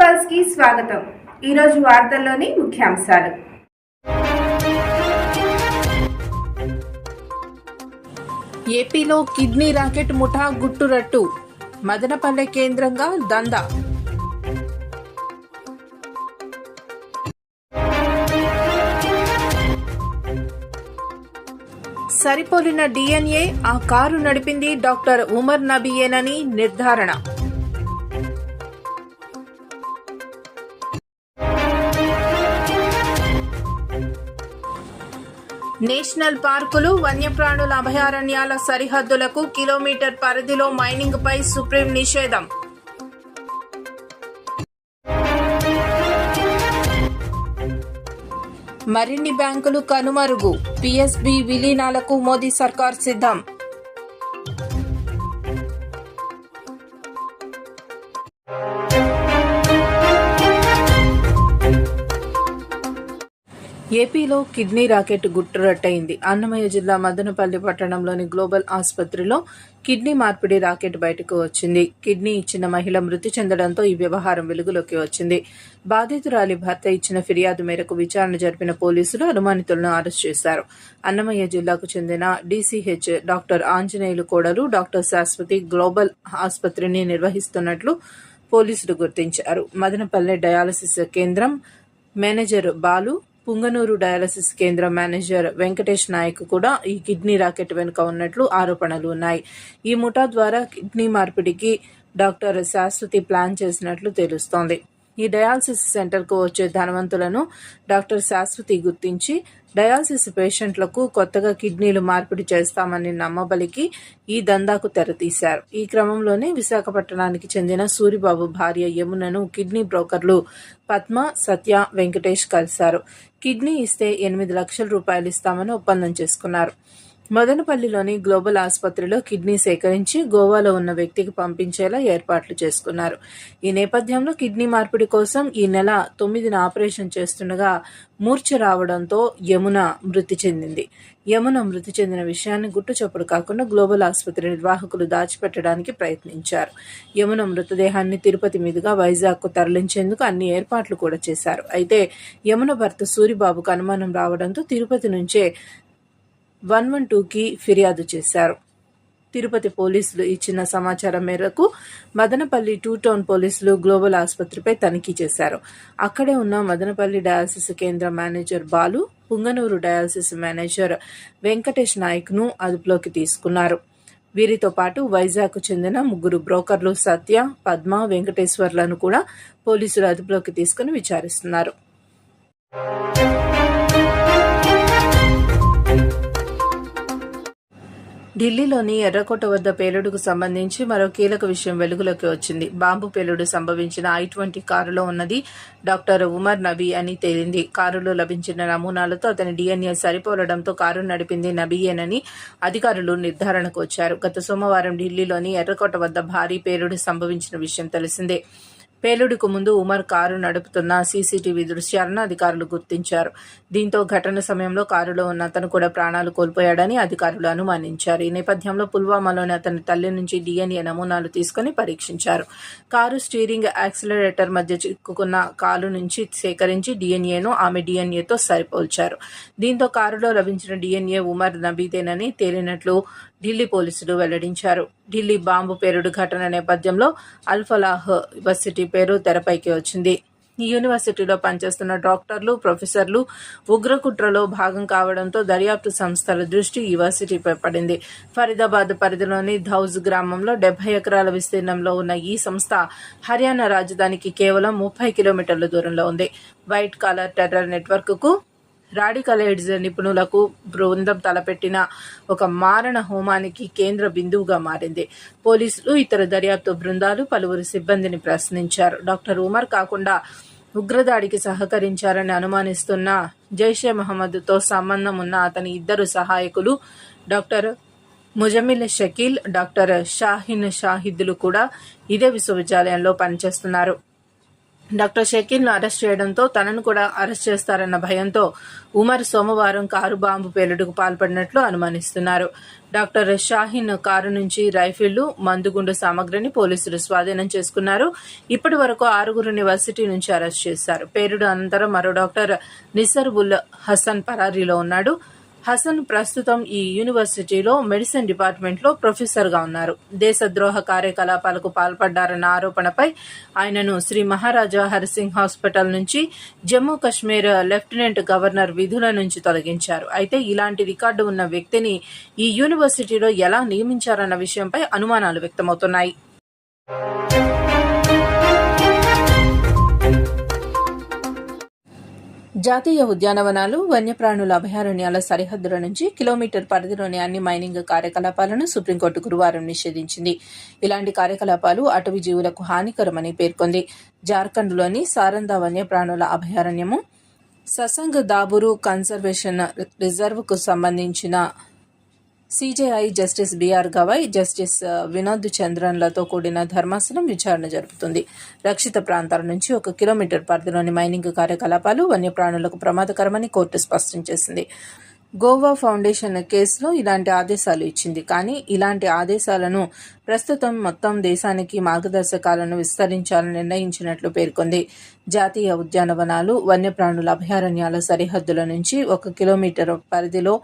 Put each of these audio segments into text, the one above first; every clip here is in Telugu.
పల్స్కి స్వాగతం. ఈరోజు వార్తల్లోని ముఖ్యాంశాలు. ఏపీలో కిడ్నీ రాకెట్ ముఠా గుట్టురట్టు. మదనపల్లె కేంద్రంగా దందా. సరిపోలిన డిఎన్ఏ ఆ కారు నడిపింది డాక్టర్ ఉమర్ నబియేనని నిర్ధారణ. నేషనల్ పార్కులు వన్యప్రాణుల అభయారణ్యాల సరిహద్దులకు కిలోమీటర్ పరిధిలో మైనింగ్ పై సుప్రీం నిషేధం. మరిన్ని బ్యాంకులు కనుమరుగు. పిఎస్బి విలీనాలకు మోదీ సర్కార్ సిద్ధం. ఏపీలో కిడ్నీ రాకెట్ గుట్టురట్టయింది. అన్నమయ్య జిల్లా మదనపల్లి పట్టణంలోని గ్లోబల్ ఆసుపత్రిలో కిడ్నీ మార్పిడి రాకెట్ బయటకు వచ్చింది. కిడ్నీ ఇచ్చిన మహిళ మృతి చెందడంతో ఈ వ్యవహారం వెలుగులోకి వచ్చింది. బాధితురాలి భర్త ఇచ్చిన ఫిర్యాదు మేరకు విచారణ జరిపిన పోలీసులు అనుమానితులను అరెస్ట్ చేశారు. అన్నమయ్య జిల్లాకు చెందిన డీసీహెచ్ డాక్టర్ ఆంజనేయులు కోడలు డాక్టర్ శాశ్వతి గ్లోబల్ ఆసుపత్రిని నిర్వహిస్తున్నట్లు పోలీసులు గుర్తించారు. మదనపల్లె డయాలసిస్ కేంద్రం మేనేజర్ బాలు పుంగనూరు డయాలసిస్ కేంద్రం మేనేజర్ వెంకటేష్ నాయక్ కూడా ఈ కిడ్నీ రాకెట్ వెనుక ఉన్నట్లు ఆరోపణలు ఉన్నాయి. ఈ ముఠా ద్వారా కిడ్నీ మార్పిడికి డాక్టర్ శాశ్వతి ప్లాన్ చేసినట్లు తెలుస్తోంది. ఈ డయాలసిస్ సెంటర్కు వచ్చే ధనవంతులను డాక్టర్ శాశ్వతి గుర్తించి డయాలసిస్ పేషెంట్లకు కొత్తగా కిడ్నీలు మార్పిడి చేస్తామని నమ్మబలికి ఈ దందాకు తెరతీశారు. ఈ క్రమంలోనే విశాఖపట్నానికి చెందిన సూరిబాబు భార్య యమునను కిడ్నీ బ్రోకర్లు పద్మ సత్య వెంకటేష్ కలిశారు. కిడ్నీ ఇస్తే ఎనిమిది లక్షల రూపాయలు ఇస్తామని ఒప్పందం చేసుకున్నారు. మదనపల్లిలోని గ్లోబల్ ఆసుపత్రిలో కిడ్నీ సేకరించి గోవాలో ఉన్న వ్యక్తికి పంపించేలా ఏర్పాట్లు చేసుకున్నారు. ఈ నేపథ్యంలో కిడ్నీ మార్పిడి కోసం ఈ నెల తొమ్మిదిన ఆపరేషన్ చేస్తుండగా మూర్ఛ రావడంతో యమున మృతి చెందింది. యమున మృతి చెందిన విషయాన్ని గుట్టుచప్పుడు కాకుండా గ్లోబల్ ఆసుపత్రి నిర్వాహకులు దాచిపెట్టడానికి ప్రయత్నించారు. యమున మృతదేహాన్ని తిరుపతి మీదుగా వైజాగ్కు తరలించేందుకు అన్ని ఏర్పాట్లు కూడా చేశారు. అయితే యమున భర్త సూరిబాబుకు అనుమానం రావడంతో తిరుపతి నుంచే వన్ వన్ టూకి ఫిర్యాదు చేశారు. తిరుపతి పోలీసులు ఇచ్చిన సమాచారం మేరకు మదనపల్లి టూ టౌన్ పోలీసులు గ్లోబల్ ఆసుపత్రిపై తనిఖీ చేశారు. అక్కడే ఉన్న మదనపల్లి డయాలసిస్ కేంద్ర manager Balu Punganur dialysis manager Venkatesh నాయక్ను అదుపులోకి తీసుకున్నారు. వీరితో పాటు వైజాగ్ చెందిన ముగ్గురు బ్రోకర్లు సత్య పద్మ వెంకటేశ్వర్లను కూడా పోలీసులు అదుపులోకి తీసుకుని విచారిస్తున్నారు. ఢిల్లీలోని ఎర్రకోట వద్ద పేలుడుకు సంబంధించి మరో కీలక విషయం వెలుగులోకి వచ్చింది. బాంబు పేలుడు సంభవించిన ఐ ట్వంటీ కారులో ఉన్నది డాక్టర్ ఉమర్ నబీ అని తేలింది. కారులో లభించిన నమూనాలతో అతని డిఎన్ఏ సరిపోలడంతో కారు నడిపింది నబీయేనని అధికారులు నిర్ధారణకు వచ్చారు. గత సోమవారం ఢిల్లీలోని ఎర్రకోట వద్ద భారీ పేలుడు సంభవించిన విషయం తెలిసిందే. పేలుడుకు ముందు ఉమర్ కారు నడుపుతున్న సీసీటీవీ దృశ్యాలను అధికారులు గుర్తించారు. దీంతో ఘటన సమయంలో కారులో ఉన్న అతను కూడా ప్రాణాలు కోల్పోయాడని అధికారులు అనుమానించారు. ఈ నేపథ్యంలో పుల్వామాలోని అతని తల్లి నుంచి డిఎన్ఏ నమూనాలు తీసుకుని పరీక్షించారు. కారు స్టీరింగ్ యాక్సిలరేటర్ మధ్య చిక్కుకున్న కాలు నుంచి సేకరించి డిఎన్ఏను ఆమె డిఎన్ఏతో సరిపోల్చారు. దీంతో కారులో లభించిన డిఎన్ఏ ఉమర్ నబీదేనని తేలినట్లు ఢిల్లీ పోలీసులు వెల్లడించారు. ఢిల్లీ బాంబు పేరుడు ఘటన నేపథ్యంలో అల్ఫలాహ్ యూనివర్సిటీ పేరు తెరపైకి వచ్చింది. ఈ యూనివర్సిటీలో పనిచేస్తున్న డాక్టర్లు ప్రొఫెసర్లు ఉగ్రకుట్రలో భాగం కావడంతో దర్యాప్తు సంస్థల దృష్టి యూనివర్సిటీపై పడింది. ఫరీదాబాద్ పరిధిలోని ధౌజ్ గ్రామంలో డెబ్బై ఎకరాల విస్తీర్ణంలో ఉన్న ఈ సంస్థ హర్యానా రాజధానికి కేవలం ముప్పై కిలోమీటర్ల దూరంలో ఉంది. వైట్ కాలర్ టెర్రర్ రాడికల్ ఎయిడ్స్ నిపుణులకు బృందం తలపెట్టిన ఒక మారణ హోమానికి కేంద్ర బిందువుగా మారింది. పోలీసులు ఇతర దర్యాప్తు బృందాలు పలువురు సిబ్బందిని ప్రశ్నించారు. డాక్టర్ ఉమర్ కాకుండా ఉగ్రదాడికి సహకరించారని అనుమానిస్తున్న జైషే మహమ్మద్తో సంబంధం ఉన్న అతని ఇద్దరు సహాయకులు డాక్టర్ ముజమిల్ షకీల్ డాక్టర్ షాహిన్ షాహిద్లు కూడా ఇదే విశ్వవిద్యాలయంలో పనిచేస్తున్నారు. డాక్టర్ షకీల్ను అరెస్ట్ చేయడంతో తనను కూడా అరెస్ట్ చేస్తారన్న భయంతో ఉమర్ సోమవారం కారు బాంబు పేలుడుకు పాల్పడినట్లు అనుమానిస్తున్నారు. డాక్టర్ షాహీన్ కారు నుంచి రైఫిళ్ళు మందుగుండు సామగ్రిని పోలీసులు స్వాధీనం చేసుకున్నారు. ఇప్పటి వరకు ఆరుగురిని వర్సిటీ నుంచి అరెస్ట్ చేశారు. పేలుడు అనంతరం మరో డాక్టర్ నిసర్ ఉల్ హసన్ పరారీలో ఉన్నాడు. హసన్ ప్రస్తుతం ఈ యూనివర్సిటీలో మెడిసిన్ డిపార్ట్మెంట్లో ప్రొఫెసర్గా ఉన్నారు. దేశద్రోహ కార్యకలాపాలకు పాల్పడ్డారన్న ఆరోపణపై ఆయనను శ్రీ మహారాజా హరిసింగ్ హాస్పిటల్ నుంచి జమ్మూ కశ్మీర్ లెఫ్టినెంట్ గవర్నర్ విధుల నుంచి తొలగించారు. అయితే ఇలాంటి రికార్డు ఉన్న వ్యక్తిని ఈ యూనివర్సిటీలో ఎలా నియమించారన్న విషయంపై అనుమానాలు వ్యక్తమవుతున్నాయి. జాతీయ ఉద్యానవనాలు వన్యప్రాణుల అభయారణ్యాల సరిహద్దుల నుంచి కిలోమీటర్ పరిధిలోని అన్ని మైనింగ్ కార్యకలాపాలను సుప్రీంకోర్టు గురువారం నిషేధించింది. ఇలాంటి కార్యకలాపాలు అటవీ జీవులకు హానికరమని పేర్కొంది. జార్ఖండ్లోని సారందా వన్యప్రాణుల అభయారణ్యము ససంగ్ దాబురు కన్జర్వేషన్ రిజర్వ్కు సంబంధించిన CJI justice BR Gavai justice Vinod చంద్రన్లతో కూడిన ధర్మాసనం విచారణ జరుపుతుంది. రక్షిత ప్రాంతాల నుంచి ఒక కిలోమీటర్ పరిధిలోని మైనింగ్ కార్యకలాపాలు వన్యప్రాణులకు ప్రమాదకరమని కోర్టు స్పష్టం చేసింది. గోవా ఫౌండేషన్ కేసులో ఇలాంటి ఆదేశాలు ఇచ్చింది. కానీ ఇలాంటి ఆదేశాలను ప్రస్తుతం మొత్తం దేశానికి మార్గదర్శకాలను విస్తరించాలని నిర్ణయించినట్లు పేర్కొంది. జాతీయ ఉద్యానవనాలు వన్యప్రాణుల అభయారణ్యాల సరిహద్దుల నుంచి ఒక కిలోమీటర్ పరిధిలో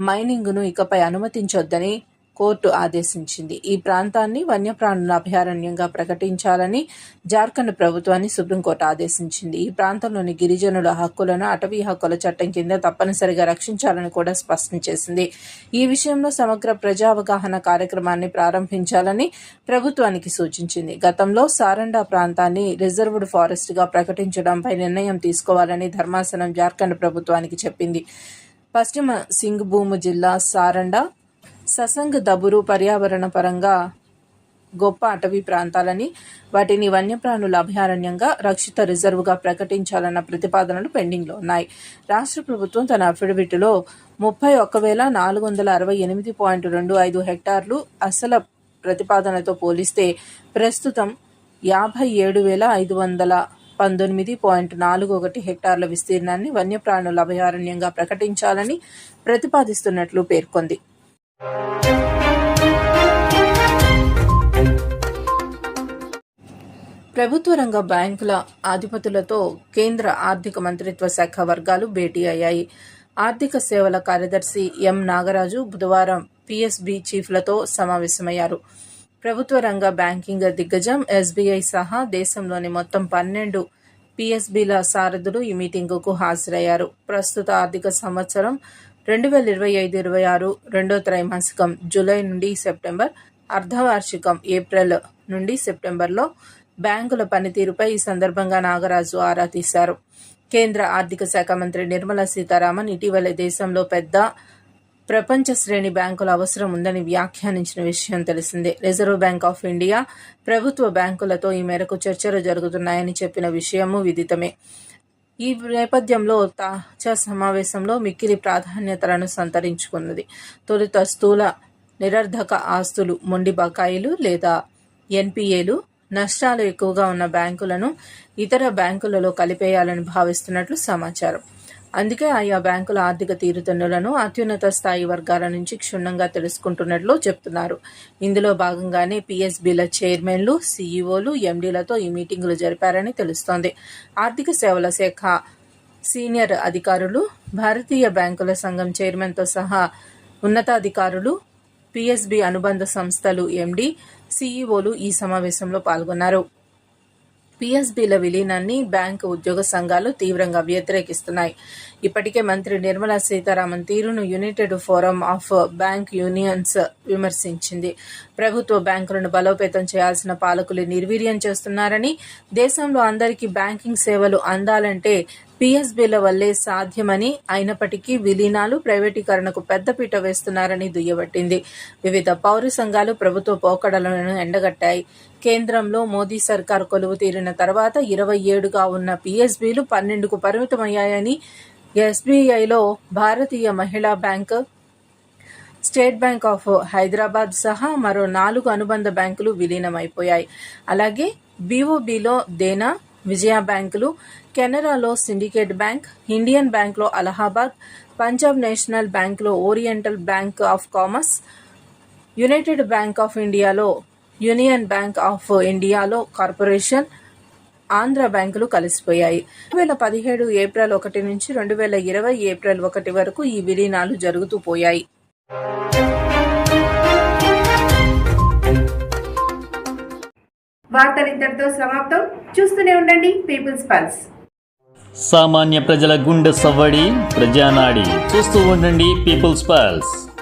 మైనింగ్ను ఇకపై అనుమతించొద్దని కోర్టు ఆదేశించింది. ఈ ప్రాంతాన్ని వన్యప్రాణుల అభయారణ్యంగా ప్రకటించాలని జార్ఖండ్ ప్రభుత్వాన్ని సుప్రీంకోర్టు ఆదేశించింది. ఈ ప్రాంతంలోని గిరిజనుల హక్కులను అటవీ హక్కుల చట్టం కింద తప్పనిసరిగా రక్షించాలని కూడా స్పష్టం చేసింది. ఈ విషయంలో సమగ్ర ప్రజా అవగాహన కార్యక్రమాన్ని ప్రారంభించాలని ప్రభుత్వానికి సూచించింది. గతంలో సారండా ప్రాంతాన్ని రిజర్వ్డ్ ఫారెస్ట్గా ప్రకటించడంపై నిర్ణయం తీసుకోవాలని ధర్మాసనం జార్ఖండ్ ప్రభుత్వానికి చెప్పింది. పశ్చిమ సింగ్భూమ్ జిల్లా సారండా ససంగ్ దబురు పర్యావరణ పరంగా గొప్ప అటవీ ప్రాంతాలని వాటిని వన్యప్రాణుల అభయారణ్యంగా రక్షిత రిజర్వుగా ప్రకటించాలన్న ప్రతిపాదనలు పెండింగ్లో ఉన్నాయి. రాష్ట్ర ప్రభుత్వం తన అఫిడవిట్లో ముప్పై ఒక్క వేల నాలుగు వందల అరవై ఎనిమిది పాయింట్ రెండు ఐదు హెక్టార్లు అసలు ప్రతిపాదనతో పోలిస్తే ప్రస్తుతం యాభై ఏడు వేల ఐదు వందల పంతొమ్మిది పాయింట్ నాలుగు ఒకటి హెక్టార్ల విస్తీర్ణాన్ని వన్యప్రాణుల అభయారణ్యంగా ప్రకటించాలని ప్రతిపాదిస్తున్నట్లు పేర్కొంది. ప్రభుత్వ రంగ బ్యాంకుల అధిపతులతో కేంద్ర ఆర్థిక మంత్రిత్వ శాఖ వర్గాలు భేటీ అయ్యాయి. ఆర్థిక సేవల కార్యదర్శి ఎం నాగరాజు బుధవారం పిఎస్బి చీఫ్లతో సమావేశమయ్యారు. ప్రభుత్వ రంగ బ్యాంకింగ్ దిగ్గజం ఎస్బీఐ సహా దేశంలోని మొత్తం పన్నెండు పిఎస్బిల సారథులు ఈ మీటింగుకు హాజరయ్యారు. ప్రస్తుత ఆర్థిక సంవత్సరం రెండు వేల ఇరవై ఐదు ఇరవై ఆరు రెండో త్రైమాసికం జూలై నుండి సెప్టెంబర్ అర్ధవార్షికం ఏప్రిల్ నుండి సెప్టెంబర్లో బ్యాంకుల పనితీరుపై ఈ సందర్భంగా నాగరాజు ఆరా తీశారు. కేంద్ర ఆర్థిక శాఖ మంత్రి నిర్మలా సీతారామన్ ఇటీవలే దేశంలో పెద్ద ప్రపంచ శ్రేణి బ్యాంకుల అవసరం ఉందని వ్యాఖ్యానించిన విషయం తెలిసిందే. రిజర్వ్ బ్యాంక్ ఆఫ్ ఇండియా ప్రభుత్వ బ్యాంకులతో ఈ మేరకు చర్చలు జరుగుతున్నాయని చెప్పిన విషయము విదితమే. ఈ నేపథ్యంలో తాజా సమావేశంలో మిక్కిలి ప్రాధాన్యతలను సంతరించుకున్నది. తొలుత స్థూల నిరర్ధక ఆస్తులు మొండి బకాయిలు లేదా ఎన్పిఏలు నష్టాలు ఎక్కువగా ఉన్న బ్యాంకులను ఇతర బ్యాంకులలో కలిపేయాలని భావిస్తున్నట్లు సమాచారం. అందుకే ఆయా బ్యాంకుల ఆర్థిక తీరుతన్నులను అత్యున్నత స్థాయి వర్గాల నుంచి క్షుణ్ణంగా తెలుసుకుంటున్నట్లు చెప్తున్నారు. ఇందులో భాగంగానే పిఎస్బిల చైర్మన్లు సీఈఓలు ఎండీలతో ఈ మీటింగులు జరిపారని తెలుస్తోంది. ఆర్థిక సేవల శాఖ సీనియర్ అధికారులు భారతీయ బ్యాంకుల సంఘం చైర్మన్తో సహా ఉన్నతాధికారులు పిఎస్బి అనుబంధ సంస్థలు ఎండి సీఈఓలు ఈ సమావేశంలో పాల్గొన్నారు. పిఎస్బిల విలీనాన్ని బ్యాంకు ఉద్యోగ సంఘాలు తీవ్రంగా వ్యతిరేకిస్తున్నాయి. ఇప్పటికే మంత్రి నిర్మలా సీతారామన్ తీరును united forum of bank unions విమర్శించింది. ప్రభుత్వ బ్యాంకులను బలోపేతం చేయాల్సిన పాలకులు నిర్వీర్యం చేస్తున్నారని దేశంలో అందరికీ బ్యాంకింగ్ సేవలు అందాలంటే పిఎస్బిల వల్లే సాధ్యమని అయినప్పటికీ విలీనాలు ప్రైవేటీకరణకు పెద్దపీట వేస్తున్నారని దుయ్యబట్టింది. వివిధ పౌర సంఘాలు ప్రభుత్వ పోకడలను ఎండగట్టాయి. కేంద్రంలో మోదీ సర్కార్ కొలువు తీరిన తర్వాత ఇరవై ఏడుగా ఉన్న పిఎస్బీలు పన్నెండుకు పరిమితమయ్యాయని ఎస్బీఐలో Bharatiya Mahila bank state bank of Hyderabad సహా మరో నాలుగు అనుబంధ బ్యాంకులు విలీనమైపోయాయి. అలాగే బీఓబీలో దేనా విజయ బ్యాంకులు కెనరాలో సిండికేట్ బ్యాంక్ ఇండియన్ బ్యాంక్లో అలహాబాద్ పంజాబ్ నేషనల్ బ్యాంక్లో oriental bank of commerce united bank of ఇండియాలో యూనియన్ బ్యాంక్ ఆఫ్ ఇండియాలో కార్పొరేషన్ ఆంధ్ర బ్యాంకులు కలిసిపోయాయి. రెండు వేల పదిహేడు ఏప్రిల్ ఒకటి నుంచి రెండు వేల ఇరవై ఏప్రిల్ ఒకటి వరకు ఈ విలీనాలు జరుగుతూ పోయాయి. సమాప్తం. చూస్తూనే ఉండండి పీపుల్స్ పల్స్. సామాన్య ప్రజల గుండె సవ్వడి ప్రజానాడి. చూస్తూ ఉండండి పీపుల్స్ పల్స్.